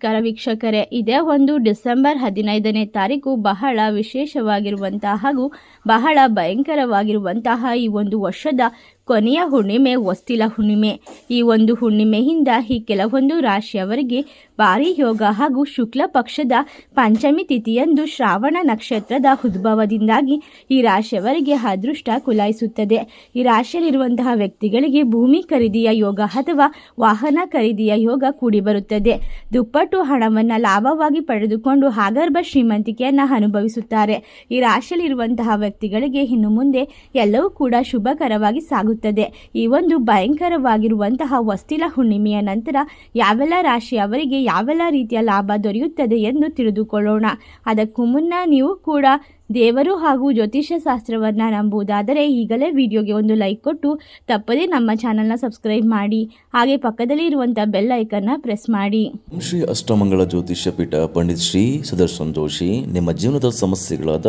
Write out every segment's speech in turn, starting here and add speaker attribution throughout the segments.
Speaker 1: ನಮಸ್ಕಾರ ವೀಕ್ಷಕರೇ. ಇದೇ ಒಂದು ಡಿಸೆಂಬರ್ ಹದಿನೈದನೇ ತಾರೀಕು ಬಹಳ ವಿಶೇಷವಾಗಿರುವಂತಹ ಹಾಗೂ ಬಹಳ ಭಯಂಕರವಾಗಿರುವಂತಹ ಈ ಒಂದು ವರ್ಷದ ಕೊನೆಯ ಹುಣ್ಣಿಮೆ, ಹೊಸ್ತಿಲ ಹುಣ್ಣಿಮೆ. ಈ ಒಂದು ಹುಣ್ಣಿಮೆಯಿಂದ ಈ ಕೆಲವೊಂದು ರಾಶಿಯವರಿಗೆ ಭಾರಿ ಯೋಗ ಹಾಗೂ ಶುಕ್ಲ ಪಕ್ಷದ ಪಂಚಮಿ ತಿಥಿಯಂದು ಶ್ರಾವಣ ನಕ್ಷತ್ರದ ಉದ್ಭವದಿಂದಾಗಿ ಈ ರಾಶಿಯವರಿಗೆ ಅದೃಷ್ಟ ಕುಲಾಯಿಸುತ್ತದೆ. ಈ ರಾಶಿಯಲ್ಲಿರುವಂತಹ ವ್ಯಕ್ತಿಗಳಿಗೆ ಭೂಮಿ ಖರೀದಿಯ ಯೋಗ ಅಥವಾ ವಾಹನ ಖರೀದಿಯ ಯೋಗ ಕೂಡಿ ಬರುತ್ತದೆ ದುಪ್ಪಟ್ಟು ಹಣವನ್ನು ಲಾಭವಾಗಿ ಪಡೆದುಕೊಂಡು ಆಗರ್ಭ ಶ್ರೀಮಂತಿಕೆಯನ್ನು ಅನುಭವಿಸುತ್ತಾರೆ. ಈ ರಾಶಿಯಲ್ಲಿರುವಂತಹ ವ್ಯಕ್ತಿಗಳಿಗೆ ಇನ್ನು ಮುಂದೆ ಎಲ್ಲವೂ ಕೂಡ ಶುಭಕರವಾಗಿ ಸಾಗುತ್ತದೆ. ಈ ಒಂದು ಭಯಂಕರವಾಗಿರುವಂತಹ ವಸ್ತಿಲ ಹುಣ್ಣಿಮೆಯ ನಂತರ ಯಾವೆಲ್ಲ ರಾಶಿಯವರಿಗೆ ಯಾವೆಲ್ಲ ರೀತಿಯ ಲಾಭ ದೊರೆಯುತ್ತದೆ ಎಂದು ತಿಳಿದುಕೊಳ್ಳೋಣ. ಅದಕ್ಕೂ ಮುನ್ನ ನೀವು ಕೂಡ ದೇವರು ಹಾಗೂ ಜ್ಯೋತಿಷ್ಯ ಶಾಸ್ತ್ರವನ್ನು ನಂಬುವುದಾದರೆ ಈಗಲೇ ವಿಡಿಯೋಗೆ ಒಂದು ಲೈಕ್ ಕೊಟ್ಟು ತಪ್ಪದೇ ನಮ್ಮ ಚಾನಲ್ನ ಸಬ್ಸ್ಕ್ರೈಬ್ ಮಾಡಿ. ಹಾಗೆ ಪಕ್ಕದಲ್ಲಿ ಇರುವಂಥ ಬೆಲ್ ಐಕನ್ನ ಪ್ರೆಸ್ ಮಾಡಿ.
Speaker 2: ಶ್ರೀ ಅಷ್ಟಮಂಗಳ ಜ್ಯೋತಿಷ್ಯ ಪೀಠ ಪಂಡಿತ್ ಶ್ರೀ ಸುದರ್ಶನ್ ಜೋಶಿ, ನಿಮ್ಮ ಜೀವನದ ಸಮಸ್ಯೆಗಳಾದ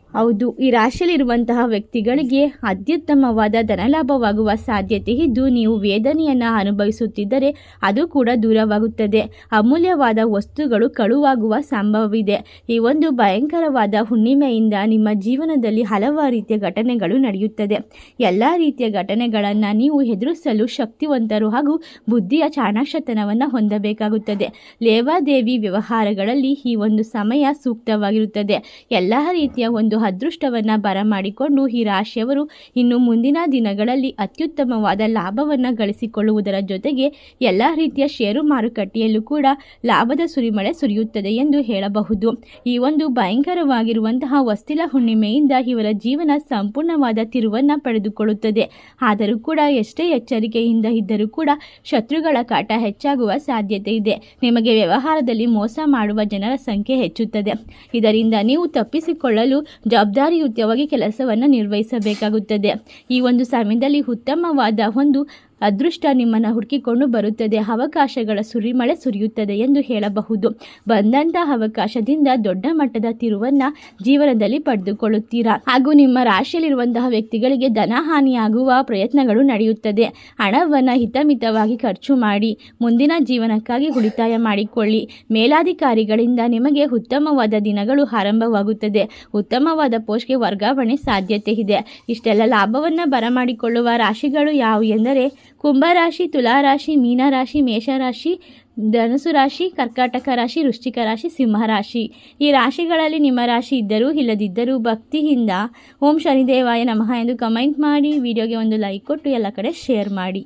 Speaker 1: ಹೌದು, ಈ ರಾಶಿಯಲ್ಲಿರುವಂತಹ ವ್ಯಕ್ತಿಗಳಿಗೆ ಅತ್ಯುತ್ತಮವಾದ ಧನಲಾಭವಾಗುವ ಸಾಧ್ಯತೆ ಇದ್ದು, ನೀವು ವೇದನೆಯನ್ನು ಅನುಭವಿಸುತ್ತಿದ್ದರೆ ಅದು ಕೂಡ ದೂರವಾಗುತ್ತದೆ. ಅಮೂಲ್ಯವಾದ ವಸ್ತುಗಳು ಕಳುವಾಗುವ ಸಂಭವವಿದೆ. ಈ ಒಂದು ಭಯಂಕರವಾದ ಹುಣ್ಣಿಮೆಯಿಂದ ನಿಮ್ಮ ಜೀವನದಲ್ಲಿ ಹಲವಾರು ರೀತಿಯ ಘಟನೆಗಳು ನಡೆಯುತ್ತದೆ. ಎಲ್ಲ ರೀತಿಯ ಘಟನೆಗಳನ್ನು ನೀವು ಎದುರಿಸಲು ಶಕ್ತಿವಂತರು ಹಾಗೂ ಬುದ್ಧಿಯ ಚಾಣಾಕ್ಷತನವನ್ನು ಹೊಂದಬೇಕಾಗುತ್ತದೆ. ಲೇವಾದೇವಿ ವ್ಯವಹಾರಗಳಲ್ಲಿ ಈ ಒಂದು ಸಮಯ ಸೂಕ್ತವಾಗಿರುತ್ತದೆ. ಎಲ್ಲ ರೀತಿಯ ಒಂದು ಅದೃಷ್ಟವನ್ನು ಬರಮಾಡಿಕೊಂಡು ಈ ರಾಶಿಯವರು ಇನ್ನು ಮುಂದಿನ ದಿನಗಳಲ್ಲಿ ಅತ್ಯುತ್ತಮವಾದ ಲಾಭವನ್ನು ಗಳಿಸಿಕೊಳ್ಳುವುದರ ಜೊತೆಗೆ ಎಲ್ಲ ರೀತಿಯ ಷೇರು ಮಾರುಕಟ್ಟೆಯಲ್ಲೂ ಕೂಡ ಲಾಭದ ಸುರಿಮಳೆ ಸುರಿಯುತ್ತದೆ ಎಂದು ಹೇಳಬಹುದು. ಈ ಒಂದು ಭಯಂಕರವಾಗಿರುವಂತಹ ವಸ್ತಿಲ ಹುಣ್ಣಿಮೆಯಿಂದ ಇವರ ಜೀವನ ಸಂಪೂರ್ಣವಾದ ತಿರುವನ್ನು ಪಡೆದುಕೊಳ್ಳುತ್ತದೆ. ಆದರೂ ಕೂಡ ಎಷ್ಟೇ ಎಚ್ಚರಿಕೆಯಿಂದ ಇದ್ದರೂ ಕೂಡ ಶತ್ರುಗಳ ಕಾಟ ಹೆಚ್ಚಾಗುವ ಸಾಧ್ಯತೆ ಇದೆ. ನಿಮಗೆ ವ್ಯವಹಾರದಲ್ಲಿ ಮೋಸ ಮಾಡುವ ಜನರ ಸಂಖ್ಯೆ ಹೆಚ್ಚುತ್ತದೆ. ಇದರಿಂದ ನೀವು ತಪ್ಪಿಸಿಕೊಳ್ಳಲು ಜವಾಬ್ದಾರಿಯುತವಾಗಿ ಕೆಲಸವನ್ನು ನಿರ್ವಹಿಸಬೇಕಾಗುತ್ತದೆ. ಈ ಒಂದು ಸಮಯದಲ್ಲಿ ಉತ್ತಮವಾದ ಒಂದು ಅದೃಷ್ಟ ನಿಮ್ಮನ್ನು ಹುಡುಕಿಕೊಂಡು ಬರುತ್ತದೆ. ಅವಕಾಶಗಳ ಸುರಿಮಳೆ ಸುರಿಯುತ್ತದೆ ಎಂದು ಹೇಳಬಹುದು. ಬಂದಂತಹ ಅವಕಾಶದಿಂದ ದೊಡ್ಡ ಮಟ್ಟದ ತಿರುವನ್ನು ಜೀವನದಲ್ಲಿ ಪಡೆದುಕೊಳ್ಳುತ್ತೀರಾ? ಹಾಗೂ ನಿಮ್ಮ ರಾಶಿಯಲ್ಲಿರುವಂತಹ ವ್ಯಕ್ತಿಗಳಿಗೆ ಧನಹಾನಿಯಾಗುವ ಪ್ರಯತ್ನಗಳು ನಡೆಯುತ್ತದೆ. ಹಣವನ್ನು ಹಿತಮಿತವಾಗಿ ಖರ್ಚು ಮಾಡಿ ಮುಂದಿನ ಜೀವನಕ್ಕಾಗಿ ಉಳಿತಾಯ ಮಾಡಿಕೊಳ್ಳಿ. ಮೇಲಾಧಿಕಾರಿಗಳಿಂದ ನಿಮಗೆ ಉತ್ತಮವಾದ ದಿನಗಳು ಆರಂಭವಾಗುತ್ತದೆ. ಉತ್ತಮವಾದ ಪೋಸ್ಟ್ಗೆ ವರ್ಗಾವಣೆ ಸಾಧ್ಯತೆ ಇದೆ. ಇಷ್ಟೆಲ್ಲ ಲಾಭವನ್ನು ಬರಮಾಡಿಕೊಳ್ಳುವ ರಾಶಿಗಳು ಯಾವುವು ಎಂದರೆ ಕುಂಭರಾಶಿ, ತುಲಾರಾಶಿ, ಮೀನರಾಶಿ, ಮೇಷರಾಶಿ, ಧನುಸು ರಾಶಿ, ಕರ್ಕಾಟಕ ರಾಶಿ, ವೃಶ್ಚಿಕ ರಾಶಿ, ಸಿಂಹರಾಶಿ. ಈ ರಾಶಿಗಳಲ್ಲಿ ನಿಮ್ಮ ರಾಶಿ ಇದ್ದರೂ ಇಲ್ಲದಿದ್ದರೂ ಭಕ್ತಿಯಿಂದ ಓಂ ಶನಿದೇವಾಯ ನಮಃ ಎಂದು ಕಮೆಂಟ್ ಮಾಡಿ, ವಿಡಿಯೋಗೆ ಒಂದು ಲೈಕ್ ಕೊಟ್ಟು ಎಲ್ಲ ಕಡೆ ಶೇರ್ ಮಾಡಿ.